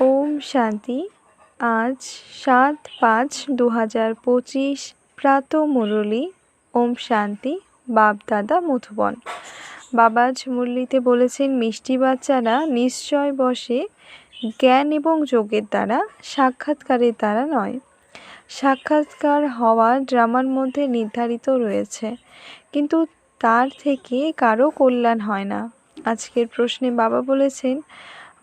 ওম শান্তি। আজ সাত পাঁচ দু হাজার পঁচিশ প্রাত মুরলী, ওম শান্তি বাপদাদা মধুবন। বাবা আজ মুরলিতে বলেছেন, মিষ্টি বাচ্চারা নিশ্চয় বসে জ্ঞান এবং যোগের দ্বারা, সাক্ষাৎকারের দ্বারা নয়। সাক্ষাৎকার হওয়া ড্রামার মধ্যে নির্ধারিত রয়েছে। কিন্তু তার থেকে কারও কল্যাণ হয় না। আজকের প্রশ্নে বাবা বলেছেন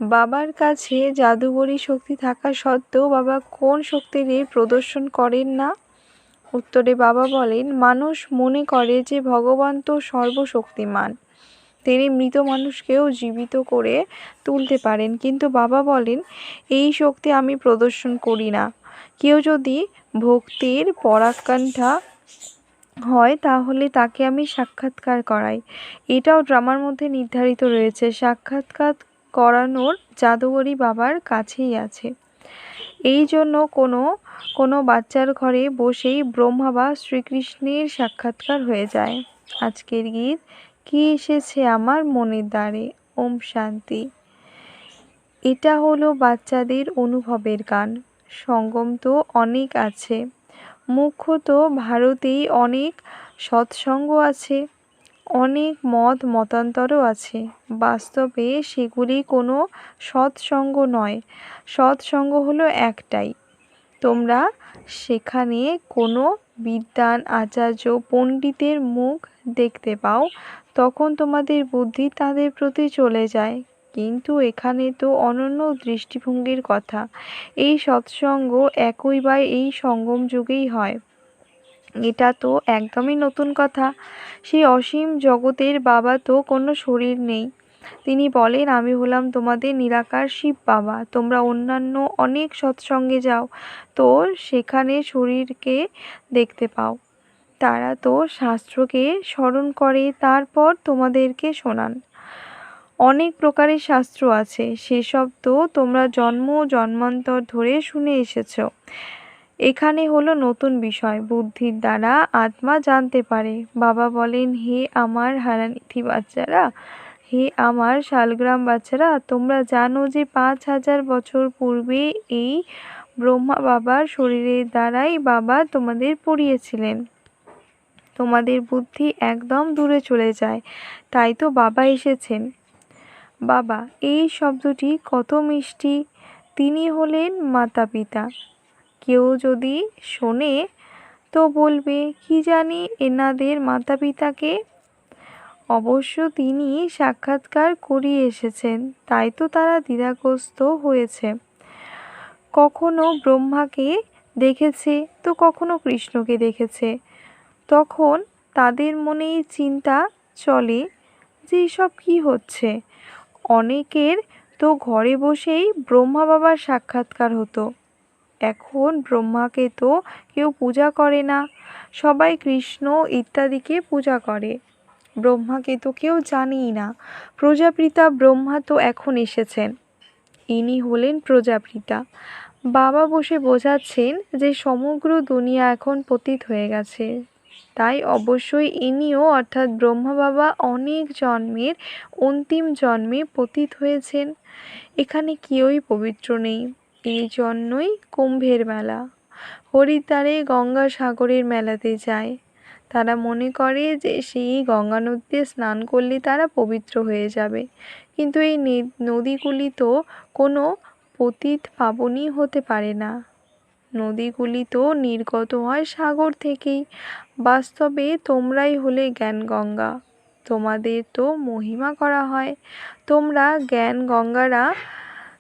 বাবার কাছে জাদুগরি শক্তি থাকা সত্ত্বেও বাবা কোন শক্তির প্রদর্শন করেন না? উত্তরে বাবা বলেন, মানুষ মনে করে যে ভগবান তো সর্বশক্তিমান। তিনি মৃত মানুষকেও জীবিত করে তুলতে পারেন। কিন্তু বাবা বলেন, এই শক্তি আমি প্রদর্শন করি না। কেউ যদি ভক্তির পরাকাণ্ঠা হয়, তাহলে তাকে আমি সাক্ষাৎকার করাই। এটাও ড্রামার মধ্যে নির্ধারিত রয়েছে। সাক্ষাৎকার করানোর জাদুঘরি বাবার কাছেই আছে। এই জন্য কোনো কোনো বাচ্চার ঘরে বসেই ব্রহ্মা বা শ্রীকৃষ্ণের সাক্ষাৎকার হয়ে যায়। আজকের গীত, কি এসেছে আমার মনের দ্বারে? ওম শান্তি। এটা হলো বাচ্চাদের অনুভবের গান। সঙ্গম তো অনেক আছে। মুখ্যত ভারতেই অনেক সৎসঙ্গ আছে। অনেক মত মতান্তরও আছে। বাস্তবে সেগুলি কোনো সৎসঙ্গ নয়। সৎসঙ্গ হলো একটাই। তোমরা সেখানে কোনো বিদ্বান, আচার্য, পণ্ডিতের মুখ দেখতে পাও, তখন তোমাদের বুদ্ধি তাদের প্রতি চলে যায়। কিন্তু এখানে তো অনন্য দৃষ্টিভঙ্গির কথা। এই সৎসঙ্গ একই বা এই সঙ্গম যুগেই হয়। এটা তো একদমই নতুন কথা। সেই অসীম জগতের বাবা তো কোনো শরীর নেই। তিনি বলেন, আমি হলাম তোমাদের নিরাকার শিব বাবা। তোমরা অন্যান্য অনেক সৎসঙ্গে যাও। তো সেখানে শরীরকে দেখতে পাও। তারা তো শাস্ত্রকে স্মরণ করে, তারপর তোমাদেরকে শোনান। অনেক প্রকারের শাস্ত্র আছে। সেসব তো তোমরা জন্ম জন্মান্তর ধরে শুনে এসেছ। এখানে হলো নতুন বিষয়। বুদ্ধির দ্বারা আত্মা জানতে পারে। বাবা বলেন, হে আমার হারানিথি বাচ্চারা, হে আমার শালগ্রাম বাচ্চারা, তোমরা জানো যে পাঁচ হাজার বছর পূর্বে এই ব্রহ্মা বাবার শরীরের দ্বারাই বাবা তোমাদের পড়িয়েছিলেন। তোমাদের বুদ্ধি একদম দূরে চলে যায়। তাই তো বাবা এসেছেন। বাবা, এই শব্দটি কত মিষ্টি। তিনি হলেন মাতা পিতা কেউ যদি শোনে, তো বলবে, কি জানি এনাদের মাতা পিতাকে অবশ্য তিনি সাক্ষাৎকার করিয়ে এসেছেন, তাই তো তারা দ্বিধাগ্রস্ত হয়েছে। কখনো ব্রহ্মাকে দেখেছে, তো কখনো কৃষ্ণকে দেখেছে। তখন তাদের মনে চিন্তা চলে যে সব কী হচ্ছে। অনেকের তো ঘরে বসেই ব্রহ্মা বাবার সাক্ষাৎকার হতো। এখন ব্রহ্মাকে তো কেউ পূজা করে না। সবাই কৃষ্ণ ইত্যাদিকে পূজা করে। ব্রহ্মাকে তো কেউ জানেই না। প্রজাপিতা ব্রহ্মা তো এখন এসেছেন। ইনি হলেন প্রজাপিতা। বাবা বসে বোঝাচ্ছেন যে সমগ্র দুনিয়া এখন পতিত হয়ে গেছে। তাই অবশ্যই ইনিও অর্থাৎ ব্রহ্মা বাবা অনেক জন্মের অন্তিম জন্মে পতিত হয়েছেন। এখানে কেউই পবিত্র নেই। এই জন্যই কুম্ভের মেলা। হরিদ্বারে গঙ্গা সাগরের মেলাতে যায়। তারা মনে করে যে সেই গঙ্গা নদীতে স্নান করলে তারা পবিত্র হয়ে যাবে। কিন্তু এই নদীগুলি তো কোনো পতিত পাবনই হতে পারে না। নদীগুলি তো নির্গত হয় সাগর থেকেই। বাস্তবে তোমরাই হলে জ্ঞান গঙ্গা। তোমাদের তো মহিমা করা হয়। তোমরা জ্ঞান গঙ্গারা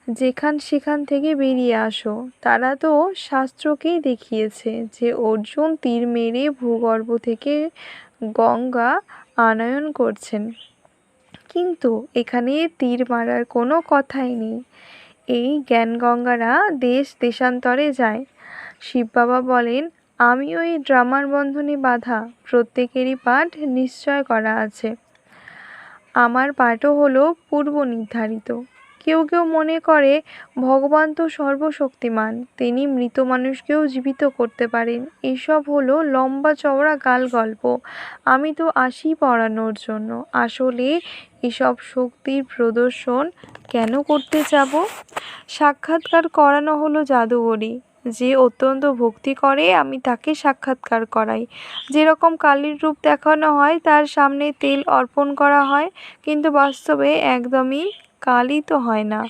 যেখান সেখান থেকে বেরিয়ে আসো। তারা তো শাস্ত্রকেই দেখিয়েছে যে অর্জুন তীর মেরে ভূগর্ভ থেকে গঙ্গা আনয়ন করছেন। কিন্তু এখানে তীর মারার কোনো কথাই নেই। এই জ্ঞান গঙ্গারা দেশ দেশান্তরে যায়। শিব বাবা বলেন, আমিও এই ড্রামার বন্ধনে বাধা। প্রত্যেকেরই পাঠ নিশ্চয় করা আছে। আমার পাঠও হলো পূর্ব নির্ধারিত কেউ কেউ মনে করে, ভগবান তো সর্বশক্তিমান, তিনি মৃত মানুষকেও জীবিত করতে পারেন। এসব হলো লম্বা চওড়া গাল গল্প। আমি তো আসি পড়ানোর জন্য। আসলে এসব শক্তির প্রদর্শন কেন করতে যাব? সাক্ষাৎকার করানো হলো জাদুঘরি যে অত্যন্ত ভক্তি করে, আমি তাকে সাক্ষাৎকার করাই। যেরকম কালীর রূপ দেখানো হয়, তার সামনে তেল অর্পণ করা হয়, কিন্তু বাস্তবে একদমই কালী তো হয় না।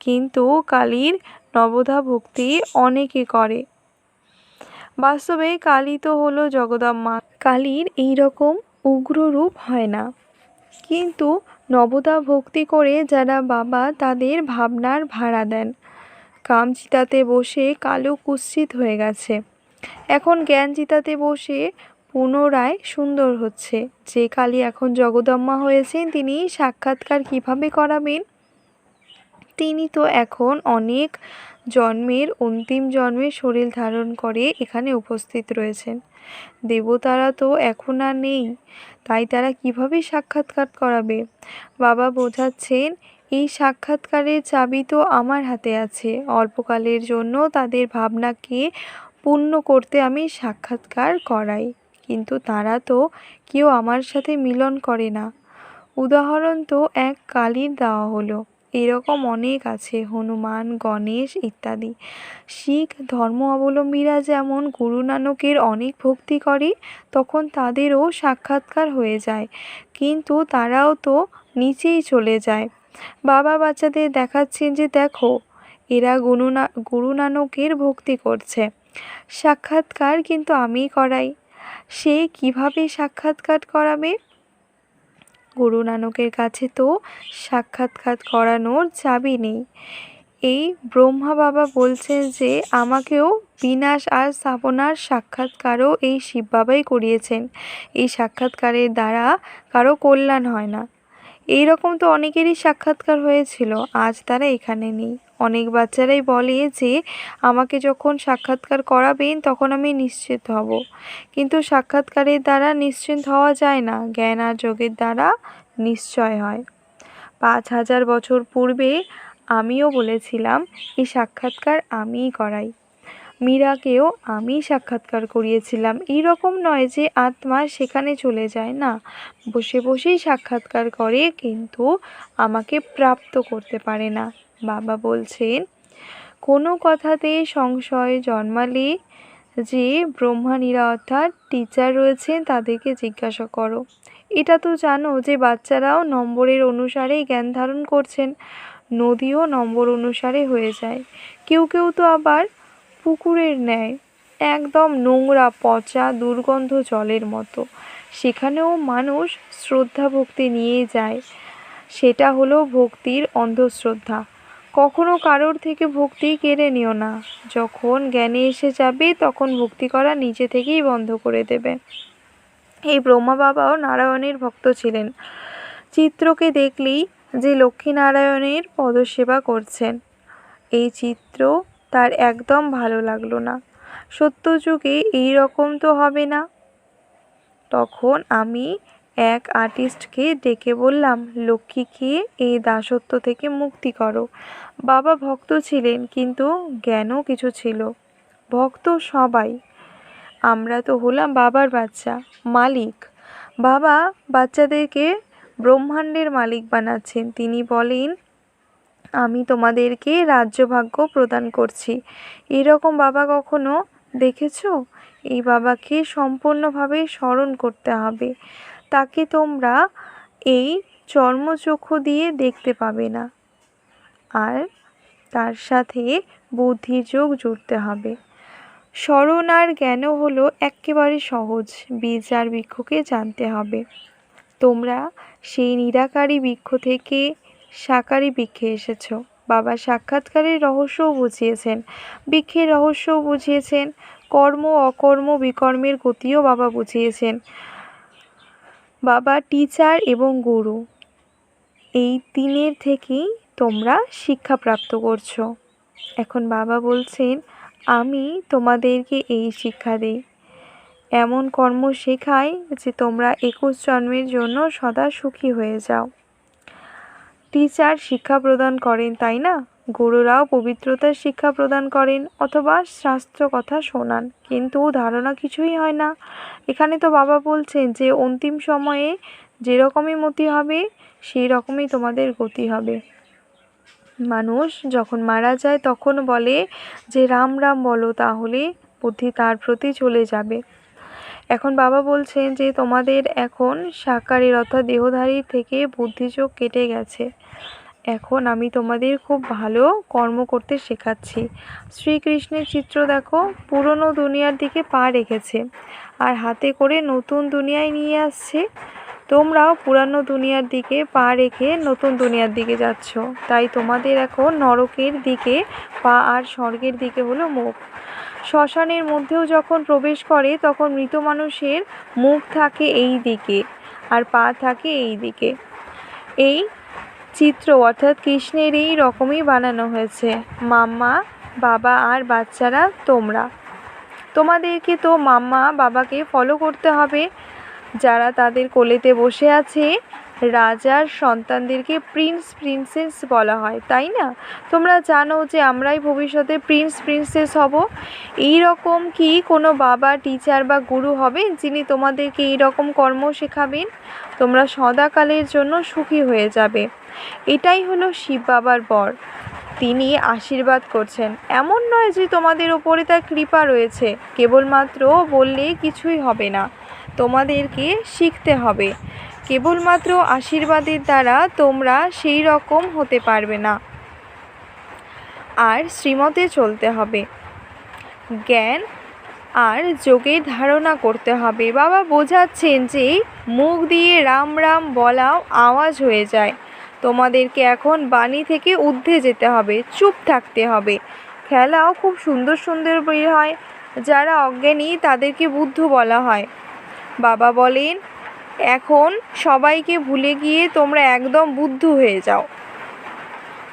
কিন্তু কালীর নবধা ভক্তি অনেকে করে। বাস্তবে কালী তো হলো জগদম্মা। কালীর এই রকম উগ্র রূপ হয় না। কিন্তু নবদা ভক্তি করে যারা বাবা তাদের ভাবনার ভাড়া দেন। কাম চিতাতে বসে কালো কুৎসিত হয়ে গেছে। এখন জ্ঞান চিতাতে বসে পুনরায় সুন্দর হচ্ছে। যে কালী এখন জগদম্মা হয়েছেন, তিনি সাক্ষাৎকার কীভাবে করাবেন? তিনি তো এখন অনেক জন্মের, অন্তিম জন্মের শরীর ধারণ করে এখানে উপস্থিত রয়েছেন। দেবতারা তো এখন আর নেই, তাই তারা কীভাবে সাক্ষাৎকার করাবে? বাবা বোঝাচ্ছেন, এই সাক্ষাৎকারের চাবি তো আমার হাতে আছে। অল্পকালের জন্য তাদের ভাবনাকে পূর্ণ করতে আমি সাক্ষাৎকার করাই। কিন্তু তারা তো কেউ আমার সাথে মিলন করে না। উদাহরণ তো এক কালীর দেওয়া হলো। এরকম অনেক আছে, হনুমান, গণেশ ইত্যাদি। শিখ ধর্ম অবলম্বীরা যেমন গুরু নানকের অনেক ভক্তি করে, তখন তাদেরও সাক্ষাৎকার হয়ে যায়। কিন্তু তারাও তো নিচেই চলে যায়। বাবা বাচ্চাদের দেখাচ্ছেন যে দেখো, এরা গুরু না, গুরু নানকের ভক্তি করছে। সাক্ষাৎকার কিন্তু আমি করাই। সে কীভাবে সাক্ষাৎকার করাবে? গুরু নানকের কাছে তো সাক্ষাৎকার করানোর চাবি নেই। এই ব্রহ্মা বাবা বলছেন যে, আমাকেও বিনাশ আর স্থাপনার সাক্ষাৎকারও এই শিব বাবাই করিয়েছেন। এই সাক্ষাৎকারের দ্বারা কারও কল্যাণ হয় না। এই রকম তো অনেকেরই সাক্ষাৎকার হয়েছিল, আজ তারা এখানে নেই। অনেক বাচ্চারাই বলে যে, আমাকে যখন সাক্ষাৎকার করাবেন তখন আমি নিশ্চিত হব। কিন্তু সাক্ষাৎকারের দ্বারা নিশ্চিন্ত হওয়া যায় না, জ্ঞান আর যোগের দ্বারা নিশ্চয় হয়। পাঁচ হাজার বছর পূর্বে আমিও বলেছিলাম, এই সাক্ষাৎকার আমিই করাই। মীরাকেও আমি সাক্ষাৎকার করিয়েছিলাম। এই রকম নয় যে আত্মা সেখানে চলে যায়, না। বসে বসেই সাক্ষাৎকার করে, কিন্তু আমাকে প্রাপ্ত করতে পারে না। বাবা বলছেন, কোনো কথাতে সংশয় জন্মালে যে ব্রহ্মানীরা অর্থাৎ টিচার রয়েছেন, তাদেরকে জিজ্ঞাসা করো। এটা তো জানো যে বাচ্চারাও নম্বরের অনুসারেই জ্ঞান ধারণ করছেন। নদীও নম্বর অনুসারে হয়ে যায়। কেউ কেউ তো আবার পুকুরের ন্যায়, একদম নোংরা পচা দুর্গন্ধ জলের মতো। সেখানেও মানুষ শ্রদ্ধা ভক্তি নিয়ে যায়। সেটা হলো ভক্তির অন্ধশ্রদ্ধা। কখনো কারোর থেকে ভক্তি কেড়ে নিও না। যখন জ্ঞানে এসে যাবে, তখন ভক্তি করা নিজে থেকেই বন্ধ করে দেবে। এই ব্রহ্মা বাবাও নারায়ণের ভক্ত ছিলেন। চিত্রকে দেখলেই যে লক্ষ্মীনারায়ণের পদসেবা করছেন। এই চিত্র তার একদম ভালো লাগল না। সত্যযুগে এই রকম তো হবে না। তখন আমি এক আর্টিস্টকে ডেকে বললাম, লক্ষ্মীকে এই দাসত্ব থেকে মুক্তি করো। বাবা ভক্ত ছিলেন, কিন্তু জ্ঞানও কিছু ছিল। ভক্ত সবাই। আমরা তো হলাম বাবার বাচ্চা, মালিক। বাবা বাচ্চাদেরকে ব্রহ্মাণ্ডের মালিক বানাচ্ছেন। তিনি বলেন আমি তোমাদেরকে রাজ্যভাগ্য প্রদান করছি। এরকম বাবা কখনো দেখেছ? এই বাবাকে সম্পূর্ণভাবে স্মরণ করতে হবে। তাকে তোমরা এই চর্মচক্ষু দিয়ে দেখতে পাবে না। আর তার সাথে বুদ্ধির যোগ জুড়তে হবে। স্মরণ আর জ্ঞান হলো একেবারে সহজ। বীজ আর বৃক্ষকে জানতে হবে। তোমরা সেই নিরাকারী বৃক্ষ থেকে সাকারি বৃক্ষে এসেছ। বাবা সাক্ষাৎকারের রহস্যও বুঝিয়েছেন। বৃক্ষের রহস্যও বুঝিয়েছেন। কর্ম অকর্ম বিকর্মের গতিও বাবা বুঝিয়েছেন। বাবা টিচার এবং গুরু, এই তিনের থেকেই তোমরা শিক্ষা প্রাপ্ত করছ। এখন বাবা বলছেন, আমি তোমাদেরকে এই শিক্ষা দিই। এমন কর্ম শেখাই যে তোমরা একুশ জন্মের জন্য সদা সুখী হয়ে যাও। টিচার শিক্ষা প্রদান করেন, তাই না? গুরুরাও পবিত্রতার শিক্ষা প্রদান করেন অথবা শাস্ত্র কথা শোনান। কিন্তু ধারণা কিছুই হয় না। এখানে তো বাবা বলছেন যে, অন্তিম সময়ে যেরকমই মতি হবে সেই রকমই তোমাদের গতি হবে। মানুষ যখন মারা যায়, তখন বলে যে, রাম রাম বলো, তাহলে বুদ্ধি তার প্রতি চলে যাবে। এখন বাবা বলছেন যে তোমাদের এখন সাকারের অর্থাৎ দেহধারী থেকে বুদ্ধিযোগ কেটে গেছে। এখন আমি তোমাদের খুব ভালো কর্ম করতে শেখাচ্ছি। শ্রীকৃষ্ণের চিত্র দেখো, পুরনো দুনিয়ার দিকে পা রেখেছে। আর হাতে করে নতুন দুনিয়ায় নিয়ে আসছে। তোমরাও পুরানো দুনিয়ার দিকে পা রেখে নতুন দুনিয়ার দিকে যাচ্ছ। তাই তোমাদের এখন নরকের দিকে পা আর স্বর্গের দিকে হলো মুখ। শ্মশানের মধ্যেও যখন প্রবেশ করে, তখন মৃত মানুষের মুখ থাকে এই দিকে আর পা থাকে এই দিকে। এই চিত্র অর্থাৎ কৃষ্ণের এই রকমই বানানো হয়েছে। মাম্মা, বাবা আর বাচ্চারা তোমরা। তোমাদেরকে তো মাম্মা, বাবাকে ফলো করতে হবে। যারা তাদের কোলেতে বসে আছে, রাজার সন্তানদেরকে প্রিন্স প্রিন্সেস বলা হয়, তাই না? তোমরা জানো যে আমরাই ভবিষ্যতে প্রিন্স প্রিন্সেস হব। এই রকম কি কোনো বাবা, টিচার বা গুরু হবে যিনি তোমাদেরকে এই রকম কর্ম শেখাবেন? তোমরা সদাকালের জন্য সুখী হয়ে যাবে। এটাই হলো শিব বাবার বর। তিনি আশীর্বাদ করছেন। এমন নয় যে তোমাদের ওপরে তার কৃপা রয়েছে। কেবলমাত্র বললে কিছুই হবে না। তোমাদেরকে শিখতে হবে। কেবলমাত্র আশীর্বাদের দ্বারা তোমরা সেই রকম হতে পারবে না। আর শ্রীমতে চলতে হবে। জ্ঞান আর যোগের ধারণা করতে হবে। বাবা বোঝাচ্ছেন যে মুখ দিয়ে রাম রাম বলাও আওয়াজ হয়ে যায়। তোমাদেরকে এখন বাণী থেকে ঊর্ধ্বে যেতে হবে, চুপ থাকতে হবে। খেলাও খুব সুন্দর সুন্দর বের হয়। যারা অজ্ঞানী তাদেরকে বুদ্ধ বলা হয়। বাবা বলেন, এখন সবাইকে ভুলে গিয়ে তোমরা একদম বুদ্ধ হয়ে যাও।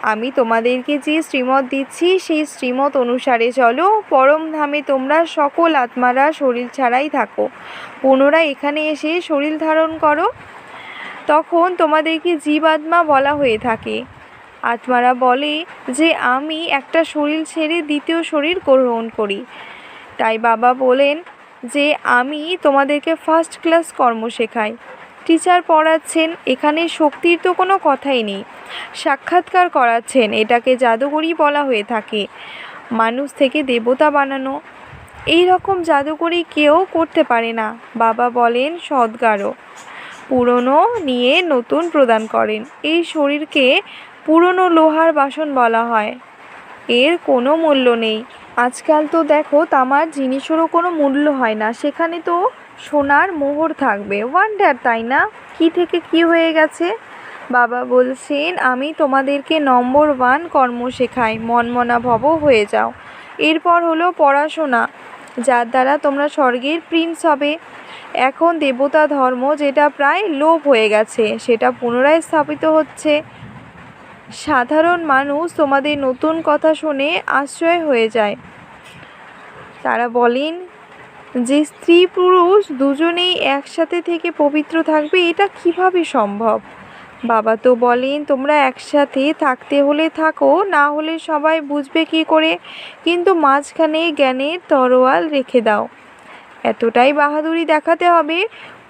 আমি তোমাদেরকে যে শ্রীমত দিচ্ছি, সেই শ্রীমত অনুসারে চলো। পরম ধামে তোমরা সকল আত্মারা শরীর ছাড়াই থাকো। পুনরায় এখানে এসে শরীর ধারণ করো। তখন তোমাদেরকে জীব আত্মা বলা হয়ে থাকে। আত্মারা বলে যে, আমি একটা শরীর ছেড়ে দ্বিতীয় শরীর গ্রহণ করি। তাই বাবা বলেন যে আমি তোমাদেরকে ফার্স্ট ক্লাস কর্ম শেখাই। টিচার পড়াচ্ছেন, এখানে শক্তির তো কোনো কথাই নেই। সাক্ষাৎকার করাচ্ছেন, এটাকে জাদুকরি বলা হয়ে থাকে। মানুষ থেকে দেবতা বানানো। এই রকম জাদুকরি কেউ করতে পারে না, বাবা বলেন সদ্গারও পুরনো নিয়ে নতুন প্রদান করেন। এই শরীরকে পুরনো লোহার বাসন বলা হয়। এর কোনো মূল্য নেই। আজকাল তো দেখো তামার জিনিসেরও কোনো মূল্য হয় না। সেখানে তো সোনার মোহর থাকবে। ওয়ান্ডার তাই না? কি থেকে কি হয়ে গেছে? বাবা বলছেন, আমি তোমাদেরকে নম্বর ওয়ান কর্ম শেখাই। মনমনা ভব হয়ে যাও। এরপর হলো পড়াশোনা, যার দ্বারা তোমরা স্বর্গের প্রিন্স হবে। এখন দেবতা ধর্ম যেটা প্রায় লোপ হয়ে গেছে, সেটা পুনরায় স্থাপিত হচ্ছে। সাধারণ মানুষ তোমাদের নতুন কথা শুনে আশ্রয় হয়ে যায়। তারা বলেন, যে স্ত্রী পুরুষ দুজনেই একসাথে থেকে পবিত্র থাকবে, এটা কীভাবে সম্ভব? বাবা তো বলেন, তোমরা একসাথে থাকতে হলে থাকো, না হলে সবাই বুঝবে কি করে, কিন্তু মাঝখানে জ্ঞানের তরোয়াল রেখে দাও। এতটাই বাহাদুরি দেখাতে হবে,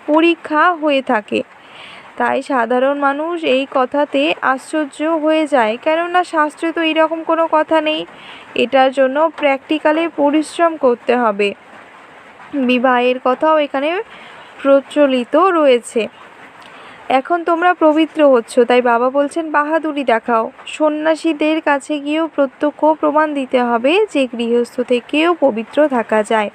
পরীক্ষা হয়ে থাকে। তাই সাধারণ মানুষ এই কথাতে আশ্চর্য হয়ে যায়। কেননা শাস্ত্রে তো এইরকম কোনো কথা নেই। এটার জন্য প্র্যাকটিক্যালে পরিশ্রম করতে হবে। বিবাহের কথাও এখানে প্রচলিত রয়েছে। এখন তোমরা পবিত্র হচ্ছ, তাই বাবা বলছেন, বাহাদুরি দেখাও। সন্ন্যাসীদের কাছে গিয়েও প্রত্যক্ষ প্রমাণ দিতে হবে যে গৃহস্থ থেকেও পবিত্র থাকা যায়।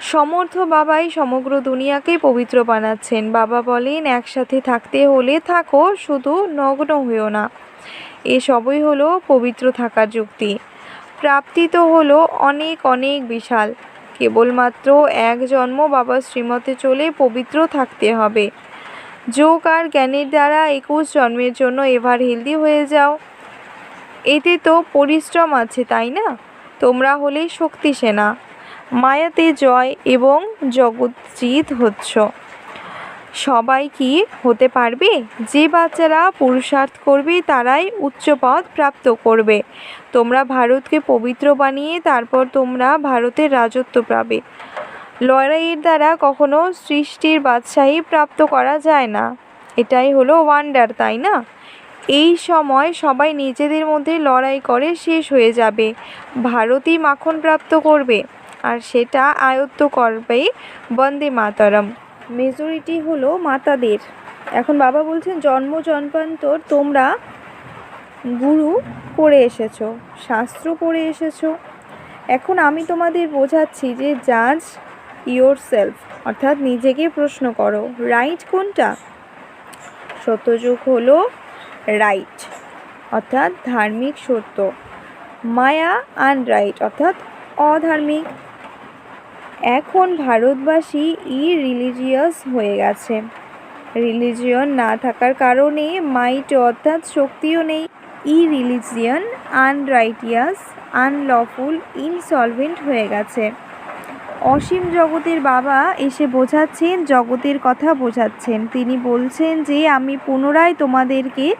সমর্থ বাবাই সমগ্র দুনিয়াকে পবিত্র বানাচ্ছেন। বাবা বলেন, একসাথে থাকতে হলে থাকো, শুধু নগ্ন হইও না। এসবই হলো পবিত্র থাকার যুক্তি। প্রাপ্তি তো হলো অনেক অনেক বিশাল। কেবলমাত্র এক জন্ম বাবা শ্রীমতে চলে পবিত্র থাকতে হবে। যোগ আর জ্ঞানের দ্বারা একুশ জন্মের জন্য এভার হেলদি হয়ে যাও। এতে তো পরিশ্রম আছে, তাই না? তোমরা হলেই শক্তি সেনা মায়াতে জয় এবং জগৎজিৎ হচ্ছ। সবাই কি হতে পারবে? যে বাচ্চারা পুরুষার্থ করবে, তারাই উচ্চ পদ প্রাপ্ত করবে। তোমরা ভারতকে পবিত্র বানিয়ে, তারপর তোমরা ভারতের রাজত্ব পাবে। লড়াইয়ের দ্বারা কখনো সৃষ্টির বাদশাহী প্রাপ্ত করা যায় না। এটাই হলো ওয়ান্ডার তাই না? এই সময় সবাই নিজেদের মধ্যে লড়াই করে শেষ হয়ে যাবে। ভারতই মাখন প্রাপ্ত করবে। আর সেটা আয়ত্ত করবে বন্দে মাতারম। মেজরিটি হলো মাতাদের। এখন বাবা বলছেন, জন্ম জন্মান্তর তোমরা গুরু করে এসেছ, শাস্ত্র পড়ে এসেছ। এখন আমি তোমাদের বোঝাচ্ছি যে জাজ ইয়োর সেলফ অর্থাৎ নিজেকে প্রশ্ন করো রাইট কোনটা? সত্যযুগ হলো রাইট অর্থাৎ ধার্মিক সত্য। মায়া আনরাইট অর্থাৎ অধার্মিক। এখন ভারতবাসী ই রিলিজিয়াস হয়ে গেছে। রিলিজিয়ন না থাকার কারণে মাইট অর্থাৎ শক্তিও নেই। ই রিলিজিয়ন আনরাইটিয়াস আনলফুল ইনসলভেন্ট হয়ে গেছে। অসীম জগতের বাবা এসে বোঝাচ্ছেন, জগতের কথা বোঝাচ্ছেন। তিনি বলছেন যে, আমি পুনরায় তোমাদেরকে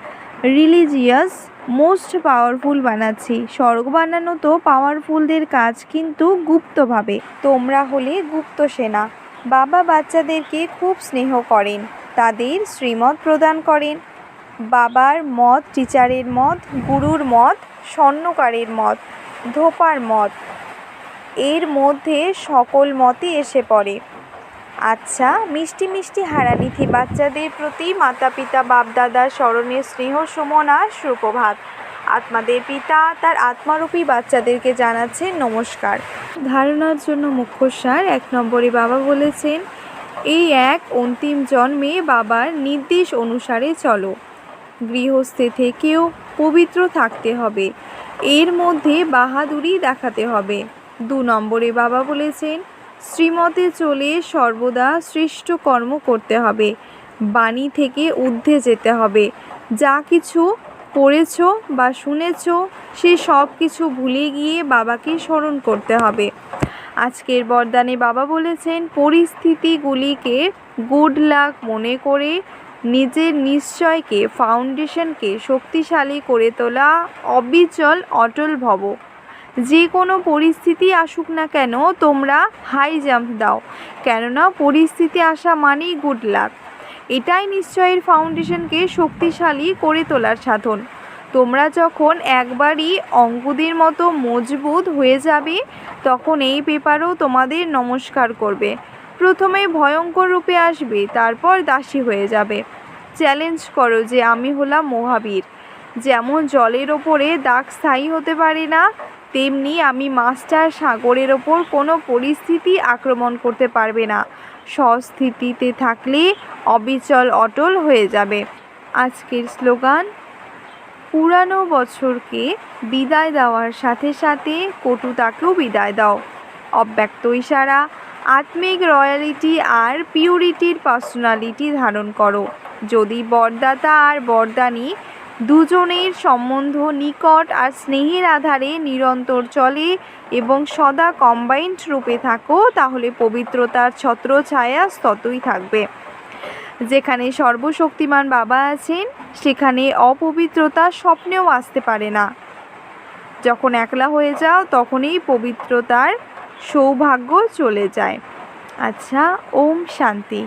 রিলিজিয়াস মোস্ট পাওয়ারফুল বানাচ্ছি। স্বর্গ বানানো তো পাওয়ারফুলদের কাজ কিন্তু গুপ্তভাবে। তোমরা হলে গুপ্ত সেনা। বাবা বাচ্চাদেরকে খুব স্নেহ করেন। তাদের শ্রীমত প্রদান করেন। বাবার মত, টিচারের মত, গুরুর মত, স্বর্ণকারের মত, ধোপার মত। এর মধ্যে সকল মতই এসে পড়ে। আচ্ছা মিষ্টি মিষ্টি হারানিথি বাচ্চাদের প্রতি মাতা পিতা বাপদাদার স্মরণে স্নেহ সুমনা, সুপ্রভাত। আত্মাদের পিতা, তার আত্মারূপী বাচ্চাদেরকে জানাচ্ছেন নমস্কার। ধারণার জন্য মুখ্য সার, এক নম্বরে বাবা বলেছেন, এই এক অন্তিম জন্মে বাবার নির্দেশ অনুসারে চলো। গৃহস্থে থেকেও পবিত্র থাকতে হবে। এর মধ্যে বাহাদুরি দেখাতে হবে। দু নম্বরে বাবা বলেছেন শ্রীমতে চলে সর্বদা সৃষ্ট কর্ম করতে হবে। বাণী থেকে ঊর্ধ্বে যেতে হবে। যা কিছু পড়েছ বা শুনেছ, সে সব কিছু ভুলে গিয়ে বাবাকে স্মরণ করতে হবে। আজকের বরদানে বাবা বলেছেন, পরিস্থিতিগুলিকে গুড লাক মনে করে নিজের নিশ্চয়কে ফাউন্ডেশনকে শক্তিশালী করে তোলা অবিচল, অটল ভব। যে কোনো পরিস্থিতি আসুক না কেন, তোমরা হাই জাম্প দাও। কেননা, পরিস্থিতি আসা মানেই গুড লাক এটাই নিশ্চয়ের ফাউন্ডেশনকে শক্তিশালী করে তোলার সাধন। তোমরা যখন একবারই অঙ্কুদের মতো মজবুত হয়ে যাবে, তখন এই পেপারও তোমাদের নমস্কার করবে। প্রথমে ভয়ঙ্কর রূপে আসবে, তারপর দাসী হয়ে যাবে। চ্যালেঞ্জ করো যে, আমি হলাম মহাবীর। যেমন জলের ওপরে দাগ স্থায়ী হতে পারে না তেমনি আমি মাস্টার সাগরের ওপর কোনো পরিস্থিতি আক্রমণ করতে পারবে না। স্বস্থিতিতে থাকলে অবিচল অটল হয়ে যাবে। আজকের স্লোগান, পুরানো বছরকে বিদায় দেওয়ার সাথে সাথে কটুতাকেও বিদায় দাও। অব্যক্ত ইশারা, আত্মিক রয়্যালিটি আর পিউরিটির পার্সোনালিটি ধারণ করো। যদি বরদাতা আর বরদানি দুজনের সম্বন্ধ নিকট আর স্নেহের আধারে নিরন্তর চলে এবং সদা কম্বাইন্ড রূপে থাকো, তাহলে পবিত্রতার ছত্র ছায়া ততই থাকবে। যেখানে সর্বশক্তিমান বাবা আছেন, সেখানে অপবিত্রতা স্বপ্নেও আসতে পারে না। যখন একলা হয়ে যাও, তখনই পবিত্রতার সৌভাগ্য চলে যায়। আচ্ছা ওম শান্তি।